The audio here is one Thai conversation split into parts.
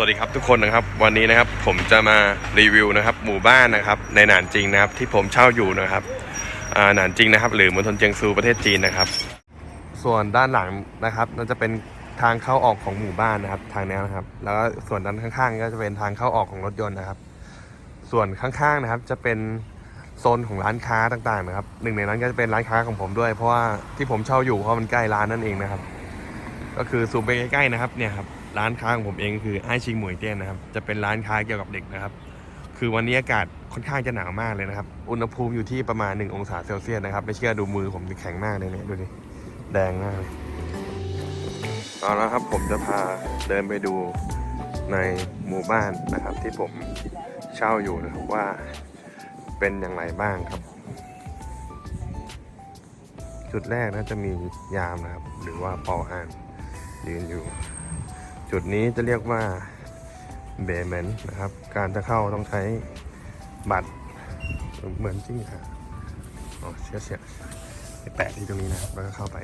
วัสดีครับทุกคนนะครับวันนี้นะครับผมจะมารีวิวนะครับหมู่บ้านนะครับในหนานจริงนะครับที่ผมเช่าอยู่นะครับหนานจริงนะครับ หรือมณฑลเจียงซูประเทศจีนนะครับ ส่วนด้านหลังนะครับนั่นจะเป็นทางเข้าออกของหมู่บ้านนะครับ ทางนี้นะครับ แล้วก็ส่วนด้านข้างๆ ก็จะเป็นทางเข้าออกของรถยนต์นะครับ ส่วนข้างๆนะครับจะเป็นโซนของร้านค้าต่างๆนะครับหนึ่งในนั้นก็จะเป็นร้านค้าของผมด้วย เพราะว่าที่ผมเช่าอยู่เพราะมันใกล้ร้านนั่นเองนะครับ ก็คือซูมไปใกล้ๆนะครับเนี่ยครับ ร้านค้าของผมเองคือไอชิงหมวยเตี้ยนนะครับ จะเป็นร้านค้าเกี่ยวกับเด็กนะครับ คือวันนี้อากาศค่อนข้างจะหนาวมากเลยนะครับ อุณหภูมิอยู่ที่ประมาณ 1 องศาเซลเซียสนะครับ ไม่เชื่อดูมือผมแข็งมากเลยเนี่ยดูดิ แดงมากเลยเอาละครับผมจะพาเดินไปดูในหมู่บ้านนะครับ ที่ผมเช่าอยู่นะครับว่าเป็นอย่างไรบ้างครับ จุดแรกนะจะมียามนะครับ หรือว่าปออ่านยืนอยู่ จุดนี้จะเรียกว่าเบเมนนะครับ การจะเข้าต้องใช้บัตรเหมือนจริงค่ะอ๋อเสียเสียไปแปะที่ตรงนี้นะแล้วก็เข้าไป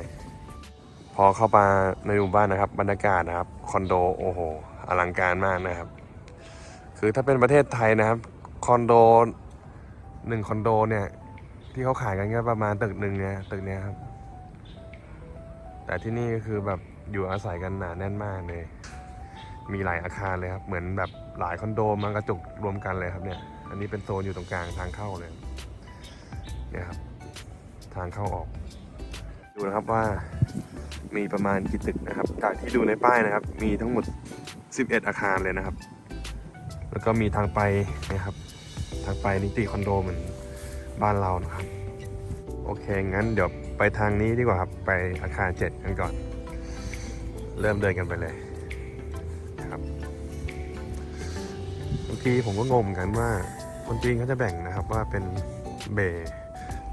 พอเข้ามาในหมู่บ้านนะครับ บรรยากาศนะครับคอนโดโอ้โหอลังการมากนะครับ คือถ้าเป็นประเทศไทยนะครับคอนโดหนึ่งคอนโดเนี่ยที่เขาขายกันก็ประมาณตึกหนึ่งเนี่ยตึกเนี้ยครับ แต่ที่นี่ก็คือแบบอยู่อาศัยกันหนาแน่นมากเลย มีหลายอาคารเลยครับ เหมือนแบบหลายคอนโดมันกระจุกรวมกันเลยครับเนี่ย อันนี้เป็นโซนอยู่ตรงกลางทางเข้าเลย เนี่ยครับ ทางเข้าออก ดูนะครับว่ามีประมาณกี่ตึกนะครับ จากที่ดูในป้ายนะครับ มีทั้งหมด 11 อาคารเลยนะครับ แล้วก็มีทางไปนะครับ ทางไปนิติคอนโดเหมือนบ้านเรานะครับ โอเค งั้นเดี๋ยวไปทางนี้ดีกว่าครับ ไปอาคารเจ็ดกันก่อน เริ่มเดินกันไปเลย ทีผมก็งงเหมือนกันว่าคนจีนเขาจะแบ่งนะครับว่าเป็นเบย์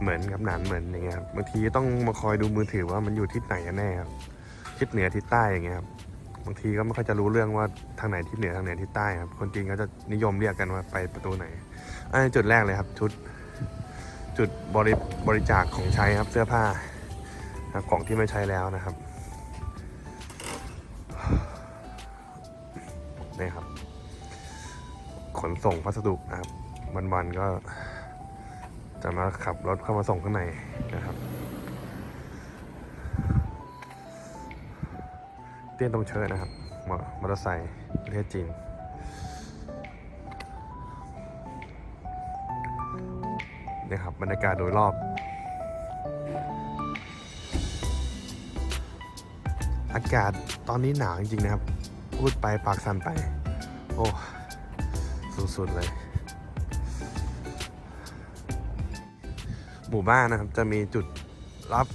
เหมือนกับหนานเหมือนอย่างเงี้ยครับบางทีต้องมาคอยดูมือถือว่ามันอยู่ทิศไหนกันแน่ครับทิศเหนือทิศใต้อย่างเงี้ยครับบางทีก็ไม่ค่อยจะรู้เรื่องว่าทางไหนทิศเหนือทางไหนทิศใต้ครับคนจีนก็จะนิยมเรียกกันว่าไปประตูไหนอันนจุดแรกเลยครับชุดจุดบริบริจาคของใช้ครับเสื้อผ้าครับของที่ไม่ใช้แล้วนะครับนี่ครับ ขนส่งพัสดุนะครับ วันๆก็จะมาขับรถเข้ามาส่งข้างในนะครับ เตี้ยนตรงเชิญนะครับมอมอเตอร์ไซค์ประเทศจีนนี่ครับบรรยากาศโดยรอบ อากาศตอนนี้หนาวจริงๆนะครับ พูดไปปากสั่นไป โอ้ สุดๆเลย หมู่บ้านนะครับ จะมีจุดรับ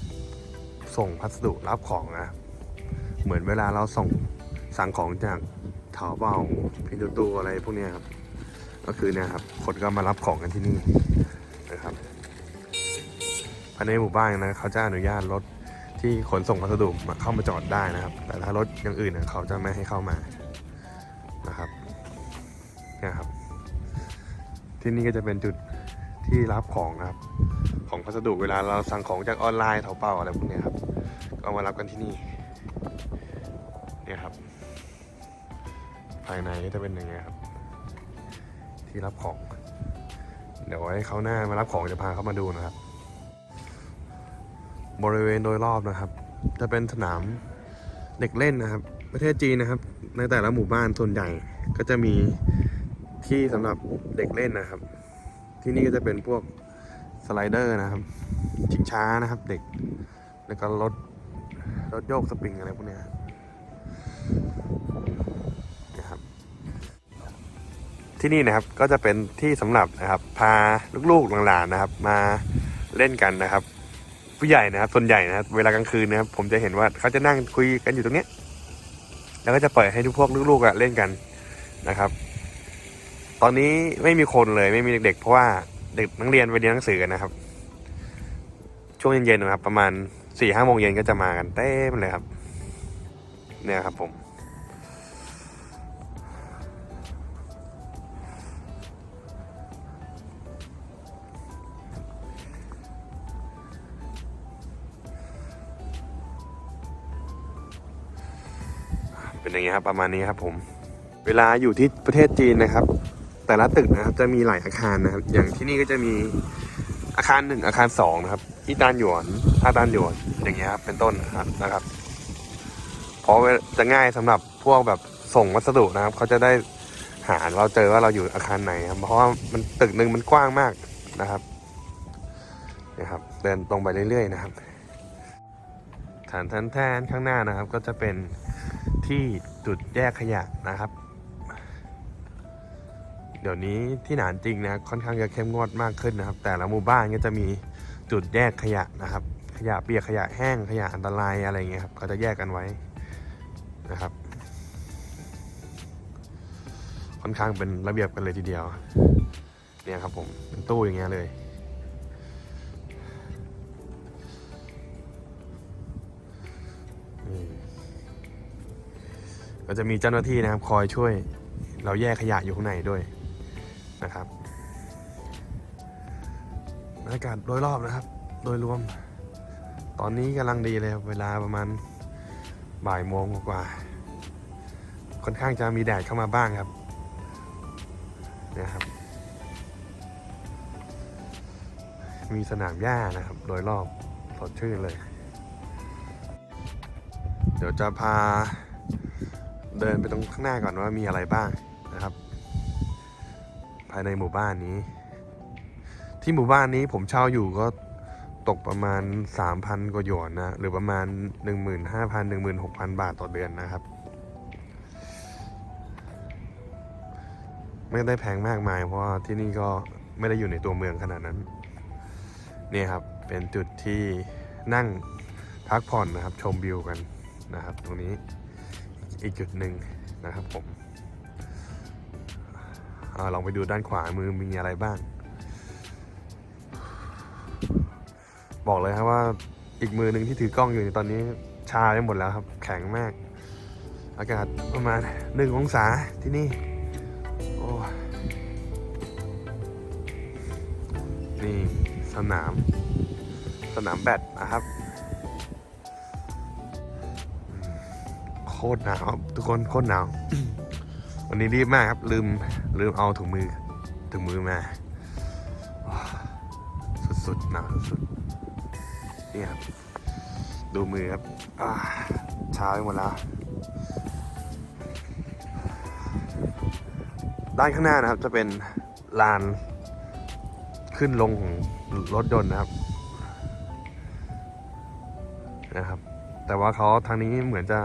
ส่งพัสดุรับของนะครับเหมือนเวลาเราส่งสั่งของจากถาเบ้าพินตูตูอะไรพวกนี้ครับ ก็คือเนี่ยครับ คนก็มารับของกันที่นี่นะครับภายในหมู่บ้านนะเขาจะอนุญาตรถที่ขนส่งพัสดุมาเข้ามาจอดได้นะครับ แต่ถ้ารถอย่างอื่นนะเขาจะไม่ให้เข้ามา ที่นี่ก็จะเป็นจุดที่รับของนะครับ ของพัสดุเวลาเราสั่งของจากออนไลน์เถาเป่าอะไรพวกนี้ครับก็เอามารับกันที่นี่เนี่ยครับ ภายในก็จะเป็นย่างเงี้ยครับ ที่รับของ เดี๋ยวไว้เขาหน้ามารับของจะพาเขามาดูนะครับ บริเวณโดยรอบนะครับ จะเป็นสนามเด็กเล่นนะครับ ประเทศจีนนะครับ ในแต่ละหมู่บ้านส่วนใหญ่ก็จะมี ที่สำหรับเด็กเล่นนะครับ ที่นี่ก็จะเป็นพวกสไลเดอร์นะครับ ชิงช้านะครับเด็ก แล้วก็รถรถโยกสปริงอะไรพวกนี้นะครับ ที่นี่นะครับก็จะเป็นที่สำหรับนะครับ พาลูกๆหลานๆนะครับ มาเล่นกันนะครับ ผู้ใหญ่นะครับส่วนใหญ่นะครับเวลากลางคืนนะครับ ผมจะเห็นว่าเขาจะนั่งคุยกันอยู่ตรงเนี้ยแล้วก็จะปล่อยให้ทุกพวกลูกๆอะเล่นกันนะครับ ตอนนี้ไม่มีคนเลยไม่มีเด็กๆ เพราะว่าเด็กนักเรียนไปเรียนหนังสือกันนะครับ ช่วงเย็นๆนะครับ ประมาณสี่ห้าโมงเย็นก็จะมากันเต็มเลยครับ เนี่ยครับผมเป็นอย่างนี้ครับประมาณนี้ครับผม เวลาอยู่ที่ประเทศจีนนะครับ แต่ละตึกนะครับ จะมีหลายอาคารนะครับ อย่างที่นี่ก็จะมีอาคารหนึ่งอาคารสองนะครับอีตานหยวนอาตานหยวนอย่างเงี้ยครับเป็นต้นนะครับนะครับ เพราะจะง่ายสำหรับพวกแบบส่งวัสดุนะครับเขาจะได้หาเราเจอว่าเราอยู่อาคารไหนครับเพราะว่ามันตึกหนึ่งมันกว้างมากนะครับเนี่ยครับ เดินตรงไปเรื่อย ๆ นะครับฐานทันแทนข้างหน้านะครับ ก็จะเป็นที่จุดแยกขยะนะครับ ดี๋ยวนี้ที่หนานจริงนะค่อนข้างจะเข้มงวดมากขึ้นนะครับ แต่ละหมู่บ้านก็จะมีจุดแยกขยะนะครับ ขยะเปียกขยะแห้งขยะอันตรายอะไรเงี้ยครับเขาจะแยกกันไว้นะครับ ค่อนข้างเป็นระเบียบกันเลยทีเดียวเนี่ยครับผมเป็นตู้อย่างเงี้ยเลยก็จะมีเจ้าหน้าที่นะครับ คอยช่วย เราแยกขยะอยู่ข้างในด้วย นะครับบรรยากาศโดยรอบนะครับ โดยรวม ตอนนี้กำลังดีเลยเวลาประมาณบ่ายโมงกว่า ค่อนข้างจะมีแดดเข้ามาบ้างครับนี่ยครับ มีสนามหญ้านะครับ โดยรอบสดชื่นเลย เดี๋ยวจะพาเดินไปตรงข้างหน้าก่อนว่ามีอะไรบ้างนะครับายในหมู่บ้านนี้ ที่หมู่บ้านนี้ผมเช่าอยู่ก็ตกประมาณ 3,000 กว่าหยวนนะ หรือประมาณ 15,000 16,000 บาทต่อเดือนนะครับ ไม่ได้แพงมากมาย เพราะว่าที่นี่ก็ไม่ได้อยู่ในตัวเมืองขนาดนั้น นี่ครับ เป็นจุดที่นั่งพักผ่อนนะครับ ชมวิวกันนะครับ ตรงนี้อีกจุดหนึ่งนะครับผม อาลองไปดูด้านขวามือมีอะไรบ้าง บอกเลยครับว่าอีกมือหนึ่งที่ถือกล้องอยู่ในตอนนี้ชาไปหมดแล้วครับ แข็งมาก อากาศประมาณหนึ่งองศาที่นี่ โอ้นี่สนาม สนามแบดนะครับ โคตรหนาวทุกคนโคตรหนาว วันนี้รีบมากครับ ลืมลืมเอาถุงมือถุงมือมา สุดๆหนาวสุดๆนี่ครับ ดูมือครับอ่าชาไปหมดแล้ว ด้านข้างหน้านะครับจะเป็นลานขึ้นลงของรถยนต์นะครับนะครับ แต่ว่าเขาทางนี้เหมือนจะ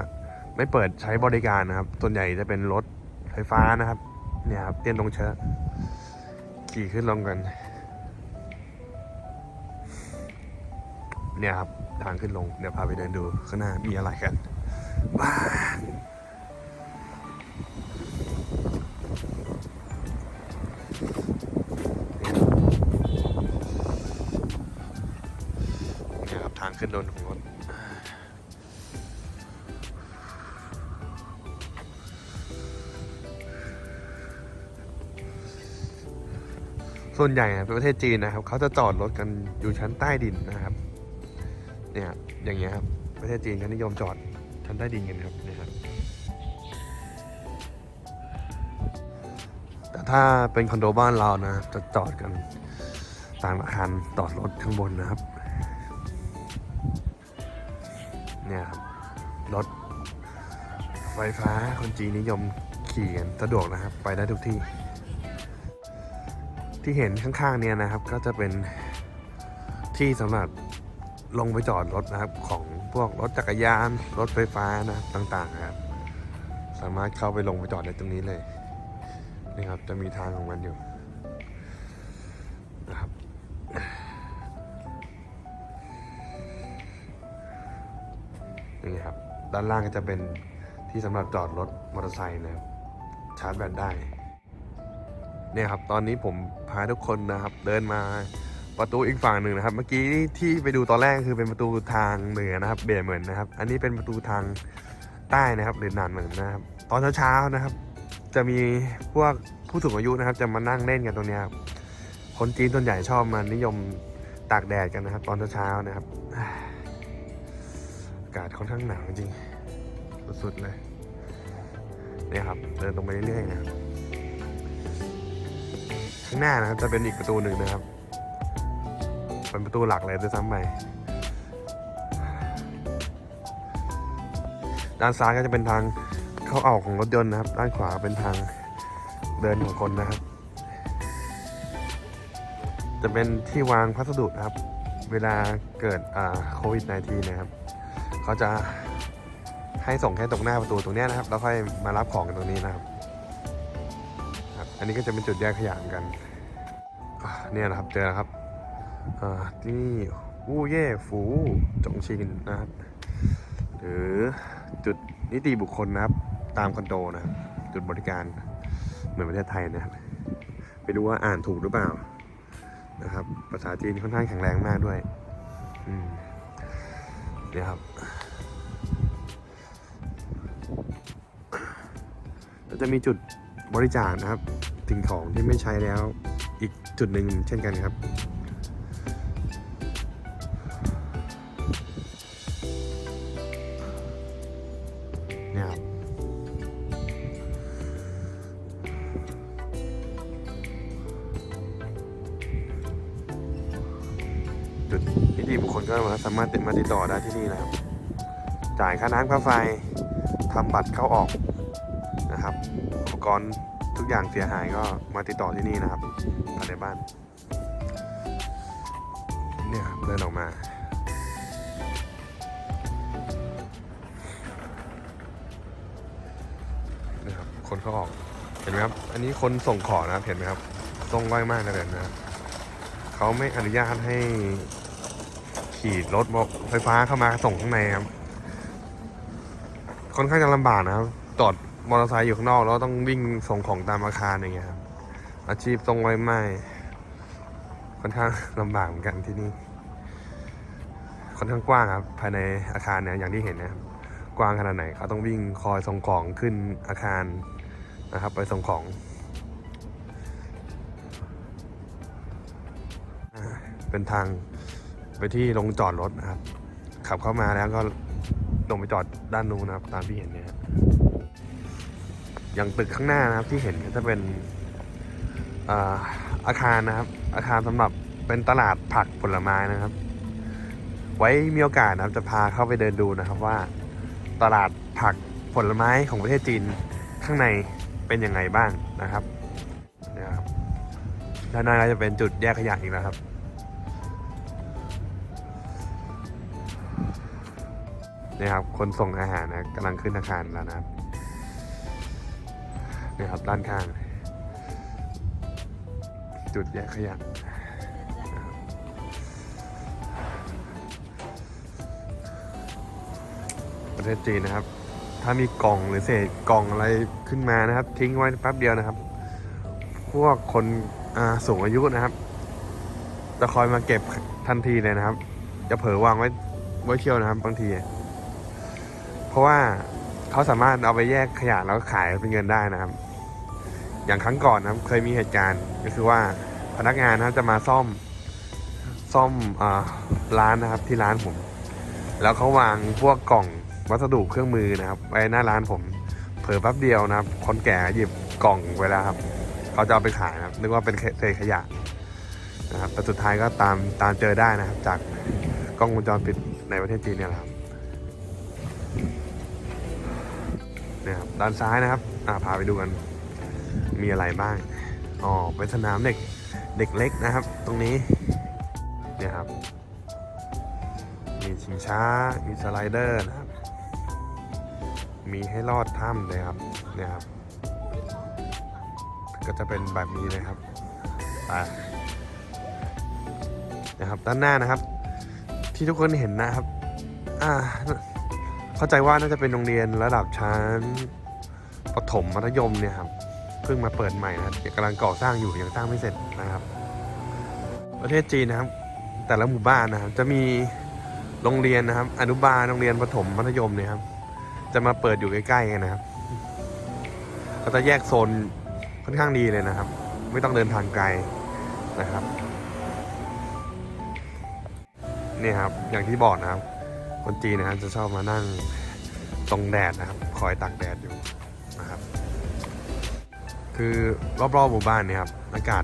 ไม่เปิดใช้บริการนะครับ ส่วนใหญ่จะเป็นรถ ไฟฟ้านะครับ เนี่ยครับเตี้ยนลงเชอะขี่ขึ้นลงกัน เนี่ยครับทางขึ้นลง เดี๋ยวพาไปเดินดูข้างหน้ามีอะไรกันว้าวเนี่ยครับทางขึ้นลงของรถ ส่วนใหญ่อะประเทศจีนนะครับเขาจะจอดรถกันอยู่ชั้นใต้ดินนะครับ เนี่ยอย่างเงี้ยครับประเทศจีนเขานิยมจอดชั้นใต้ดินกันครับนี่ครับ แต่ถ้าเป็นคอนโดบ้านเรานะจะจอดกันตามอาคารจอดรถข้างบนนะครับ เนี่ยครับรถไฟฟ้าคนจีนนิยมขี่กันสะดวกนะครับ ไปได้ทุกที่ ที่เห็นข้างๆเนี่ยนะครับ ก็จะเป็นที่สำหรับลงไปจอดรถนะครับของพวกรถจักรยาน รถไฟฟ้านะต่างๆครับ สามารถเข้าไปลงไปจอดได้ตรงนี้เลยนี่ครับจะมีทางของมันอยู่นะครับนี่ครับ ด้านล่างก็จะเป็นที่สำหรับจอดรถมอเตอร์ไซค์นะครับชาร์จแบตได้ เนี่ยครับตอนนี้ผมพาทุกคนนะครับเดินมาประตูอีกฝั่งหนึ่งนะครับ เมื่อกี้ที่ไปดูตอนแรกคือเป็นประตูทางเหนือนะครับ เบยเหมือนนะครับ อันนี้เป็นประตูทางใต้นะครับหรือหนานเหมือนนะครับ ตอนเช้าๆนะครับ จะมีพวกผู้สูงอายุนะครับ จะมานั่งเล่นกันตรงนี้ครับคนจีนส่วนใหญ่ชอบมานิยมตากแดดกันนะครับ ตอนเช้าๆนะครับอากาศค่อนข้างหนาวจริงสุดๆเลยเนี่ยครับ เดินตรงไปเรื่อยๆนะครับ ข้างหน้านะครับจะเป็นอีกประตูหนึ่งนะครับเป็นประตูหลักเลยด้วยซ้ำไปด้านซ้ายก็จะเป็นทางเข้าออกของรถยนต์นะครับ ด้านขวาเป็นทางเดินของคนนะครับ จะเป็นที่วางพัสดุนะครับ เวลาเกิดโควิด -19 นะครับ เขาจะให้ส่งแค่ตรงหน้าประตูตรงนี้นะครับ แล้วค่อยมารับของกันตรงนี้นะครับ อันนี้ก็จะเป็นจุดแยกขยะเหมือนกันเนี่ยนะครับเจอแล้วครับที่นี่วู่เย่ฟูจงชินนะครับ หรือจุดนิติบุคคลนะครับ ตามคอนโดนะครับจุดบริการเหมือนประเทศไทยนะครับไปดูว่าอ่านถูกหรือเปล่านะครับ ภาษาจีนค่อนข้างแข็งแรงมากด้วยเนี่ยครับ จะมีจุดบริจาคนะครับ สิ่งของที่ไม่ใช้แล้วอีกจุดหนึ่งเช่นกันครับ เนี่ยครับ จุดนิติบุคคลก็สามารถติดมาติดต่อได้ที่นี่นะครับ จ่ายค่าน้ำค่าไฟทำบัตรเข้าออกนะครับ อุปกรณ์ อย่างเสียหายก็มาติดต่อที่นี่นะครับภายในบ้าน เนี่ยครับเดินออกมา นะครับ คนเขาออก เห็นไหมครับ อันนี้คนส่งของนะครับ เห็นไหมครับทรงไวมากเลยนะครับเขาไม่อนุญาตให้ขี่รถไฟฟ้าเข้ามาส่งข้างในครับ ค่อนข้างจะลำบากนะครับจอด มอเตอร์ไซค์อยู่ข้างนอกแล้วต้องวิ่งส่งของตามอาคารอย่างเงี้ยครับ อาชีพทรงไว้ไหมค่อนข้างลำบากเหมือนกันที่นี่ ค่อนข้างกว้างครับ ภายในอาคารเนี่ยอย่างที่เห็นนะครับ กว้างขนาดไหนเขาต้องวิ่งคอยส่งของขึ้นอาคารนะครับ ไปส่งของเป็นทางไปที่ลงจอดรถนะครับ ขับเข้ามาแล้วก็ลงไปจอดด้านนู้นนะครับ ตามที่เห็นเนี่ยครับ อย่างตึกข้างหน้านะครับที่เห็นก็จะเป็นอาอาคารนะครับ อาคารสำหรับเป็นตลาดผักผลไม้นะครับ ไว้มีโอกาสนะครับจะพาเข้าไปเดินดูนะครับว่า ตลาดผักผลไม้ของประเทศจีนข้างในเป็นยังไงบ้างนะครับนี่ครับด้านหน้าก็จะเป็นจุดแยกขยะอีกแล้วครับนี่ครับคนส่งอาหารนะกำลังขึ้นอาคารแล้วนะครับ นี่ยครับด้านข้าง จุดแยกขยะประเทศจีนนะครับ ถ้ามีกล่องหรือเศษกล่องอะไรขึ้นมานะครับ ทิ้งไว้แป๊บเดียวนะครับ พวกคนสูงอายุนะครับ จะคอยมาเก็บทันทีเลยนะครับ จะเผลอวางไว้ไว้เที่ยวนะครับบางที เพราะว่าเขาสามารถเอาไปแยกขยะแล้วขายเป็นเงินได้นะครับ อย่างครั้งก่อนนะครับเคยมีเหตุการณ์ก็คือว่าพนักงานนะครับจะมาซ่อมซ่อมอร้านนะครับที่ร้านผม แล้วเขาวางพวกกล่องวัสดุเครื่องมือนะครับไว้หน้าร้านผมเผลอแป๊บเดียวนะครับ คนแก่หยิบกล่องไว้แล้วครับเขาจะเอาไปขายนะครับนึกว่าเป็นเศษขยะนะครับแต่สุดท้ายก็ตามตามเจอได้นะครับ จากกล้องวงจรปิดในประเทศจีนเนี่ยแหละครับเนี่ยครับด้านซ้ายนะครับพาไปดูกัน มีอะไรบ้าง อ๋อเป็นสนามเด็กเด็กเล็กนะครับ ตรงนี้ เนี่ยครับ มีชิงช้า มีสไลเดอร์นะครับ มีให้ลอดถ้ำเลยครับ เนี่ยครับ ก็จะเป็นแบบนี้เลยครับไปนะครับ ด้านหน้านะครับ ที่ทุกคนเห็นนะครับ อ่า เข้าใจว่าน่าจะเป็นโรงเรียนระดับชั้นประถมมัธยมเนี่ยครับ พิ่งมาเปิดใหม่นะครับกำลังก่อสร้างอยู่ยังสร้างไม่เสร็จนะครับ ประเทศจีนนะครับ แต่ละหมู่บ้านนะครับ จะมีโรงเรียนนะครับ อนุบาลโรงเรียนประถมมัธยมเนี่ยครับ จะมาเปิดอยู่ใกล้ๆกันนะครับเขาจะแยกโซนค่อนข้างดีเลยนะครับ ไม่ต้องเดินทางไกลนะครับนี่ครับอย่างที่บอกนะครับ คนจีนนะครับจะชอบมานั่งตรงแดดนะครับ คอยตากแดดอยู่ คือรอบๆหมู่บ้านเนี่ยครับอากาศ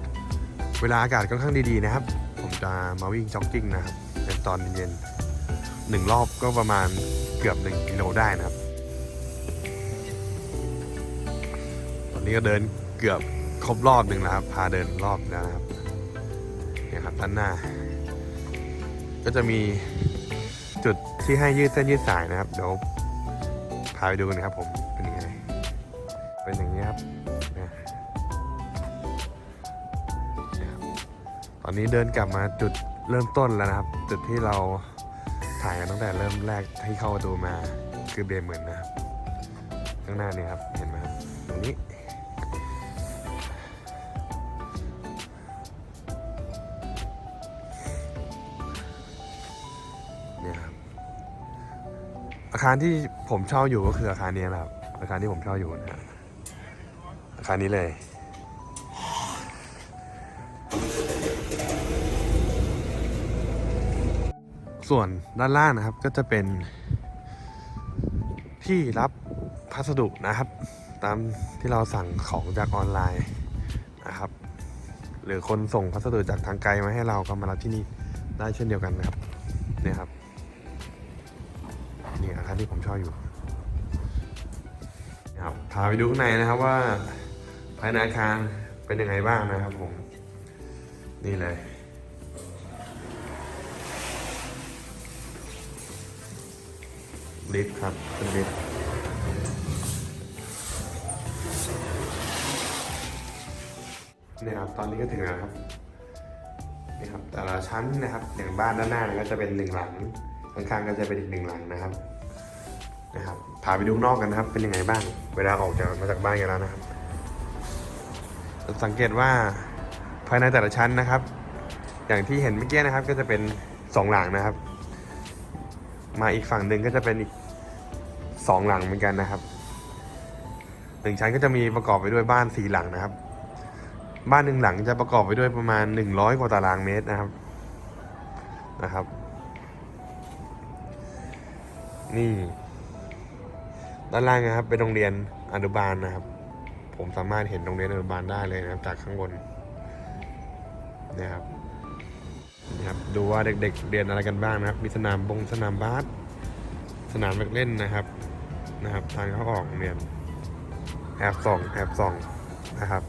เวลาอากาศค่อนข้างดีๆนะครับ ผมจะมาวิ่งจ็อกกิ้งนะครับเป็นตอนเย็นหนึ่งรอบก็ประมาณเกือบหนึ่งกิโลได้นะครับ ตอนนี้ก็เดินเกือบครบรอบหนึ่งแล้วครับ พาเดินรอบแล้วนะครับเนี่ยครับด้านหน้า ก็จะมีจุดที่ให้ยืดเส้นยืดสายนะครับ เดี๋ยวพาไปดูกันนะครับผม เป็นยังไง เป็นอย่างนี้ครับ อนนี้เดินกลับมาจุดเริ่มต้นแล้วนะครับ จุดที่เราถ่ายกันตั้งแต่เริ่มแรกที่เข้าประตูมาคือเบเหมือนนะครับข้างหน้านี่ครับเห็นไหมครับตรงนี้เนี่ยครับอาคารที่ผมเช่าอยู่ก็คืออาคารนี้แหละครับอาคารที่ผมเช่าอยู่นะอาคารนี้เลย ส่วนด้านล่างนะครับก็จะเป็นที่รับพัสดุนะครับ ตามที่เราสั่งของจากออนไลน์นะครับ หรือคนส่งพัสดุจากทางไกลมาให้เราก็มารับที่นี่ได้เช่นเดียวกันนะครับเนี่ยครับนี่อาคารที่ผมช่าอยู่นะครับพาไปดูข้างในนะครับว่าภายในอาคารเป็นยังไงบ้างนะครับผม นี่เลย ลิฟต์ครับเป็นลิฟต์นี่ครับตอนนี้ก็ถึงแล้วครับนี่ครับแต่ละชั้นนะครับอย่างบ้านด้านหน้าก็จะเป็นหนึ่งหลังข้างๆก็จะเป็นอีกหนึ่งหลังนะครับนะครับพาไปดูนอกกันนะครับ เป็นยังไงบ้าง เวลาออกจากมาจากบ้านกันแล้วนะครับ สังเกตว่าภายในแต่ละชั้นนะครับ อย่างที่เห็นเมื่อกี้นะครับก็จะเป็นสองหลังนะครับ มาอีกฝั่งหนึ่งก็จะเป็นอีก สองหลังเหมือนกันนะครับหนึ่งชั้นก็จะมีประกอบไปด้วยบ้านสี่หลังนะครับ บ้านหนึ่งหลังจะประกอบไปด้วยประมาณหนึ่งร้อยกว่าตารางเมตรนะครับนะครับ นี่ ด้านล่างนะครับ เป็นโรงเรียนอนุบาลนะครับ ผมสามารถเห็นโรงเรียนอนุบาลได้เลยนะครับ จากข้างบนนะครับนะครับดูว่าเด็กๆเรียนอะไรกันบ้างนะครับ มีสนามบงสนามบาสสนามเด็กเล่นนะครับ นะครับทางเข้าออกโรงเรียนแอบส่องแอบส่องนะครับ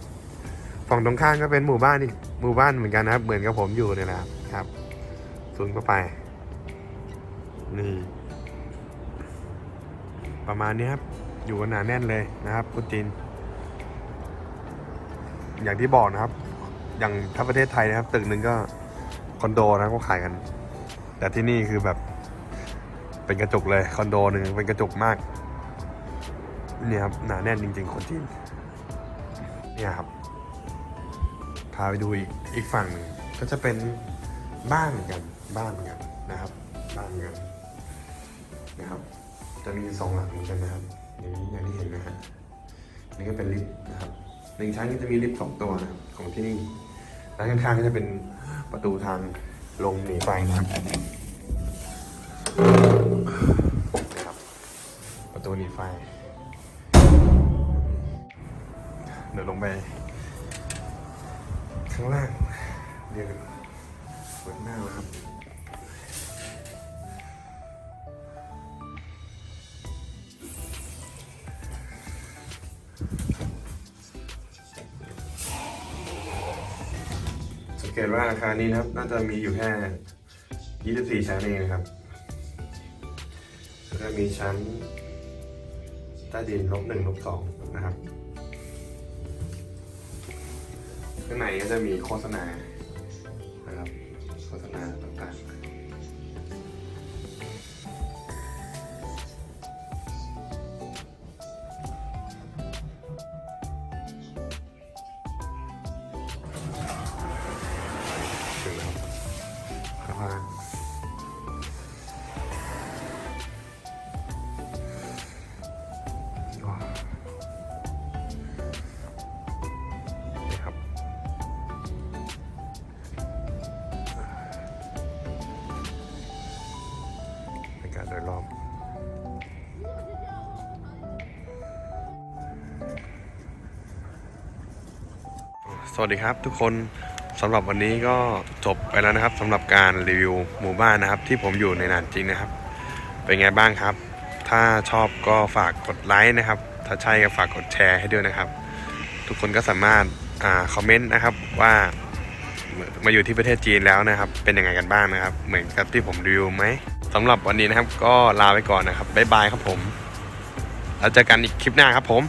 ฝั่งตรงข้ามก็เป็นหมู่บ้านอีกหมู่บ้านเหมือนกันนะครับ เหมือนกับผมอยู่เนี่ยแหละครับครับซูมเข้าไป นี่ ประมาณนี้ครับ อยู่กันหนาแน่นเลยนะครับคุณจีนอย่างที่บอกนะครับ อย่างถ้าประเทศไทยนะครับ ตึกหนึ่งก็คอนโดนะก็ขายกัน แต่ที่นี่คือแบบ เป็นกระจกเลยคอนโดหนึ่งเป็นกระจกมาก เนี่ยครับหนาแน่นจริง ๆ คนจีนเนี่ยครับพาไปดูอีกอีกฝั่งหนึ่งก็จะเป็นบ้านเหมือนกันบ้านเหมือนกันนะครับ บ้านเหมือนกันนะครับ จะมีสองหลังเหมือนกันนะครับอย่างนี้อย่างที่เห็นนะฮะนี่ก็เป็นลิฟต์นะครับหนึ่งชั้นก็จะมีลิฟต์สองตัวนะครับของที่นี่ด้านข้างๆก็จะเป็นประตูทางลงหนีไฟนะครับนะครับประตูหนีไฟ เดี๋ยวลงไป ข้างล่างเดี๋ยวเปิดหน้าแล้วครับสังเกตว่าอาคารนี้นะครับ น่าจะมีอยู่แค่ 24 ชั้นเองนะครับแล้วก็มีชั้นใต้ดินลบหนึ่งลบสองนะครับ ข้างในก็จะมีโฆษณานะครับโฆษณาต่างๆาศโดยรอบสวัสดีครับทุกคนสำหรับวันนี้ก็จบไปแล้วนะครับสำหรับการรีวิวหมู่บ้านนะครับ ที่ผมอยู่ในนานจริงนะครับ เป็นไงบ้างครับ ถ้าชอบก็ฝากกดไลค์นะครับ ถ้าใช่ก็ฝากกดแชร์ให้ด้วยนะครับ ทุกคนก็สามารถอ่าคอมเมนต์นะครับว่ามาอยู่ที่ประเทศจีนแล้วนะครับ เป็นยังไงกันบ้างนะครับ เหมือนกับที่ผมรีวิวไหม สำหรับวันนี้นะครับ ก็ลาไปก่อนนะครับบ๊ายบายครับผมแล้วเจอกันอีกคลิปหน้าครับผม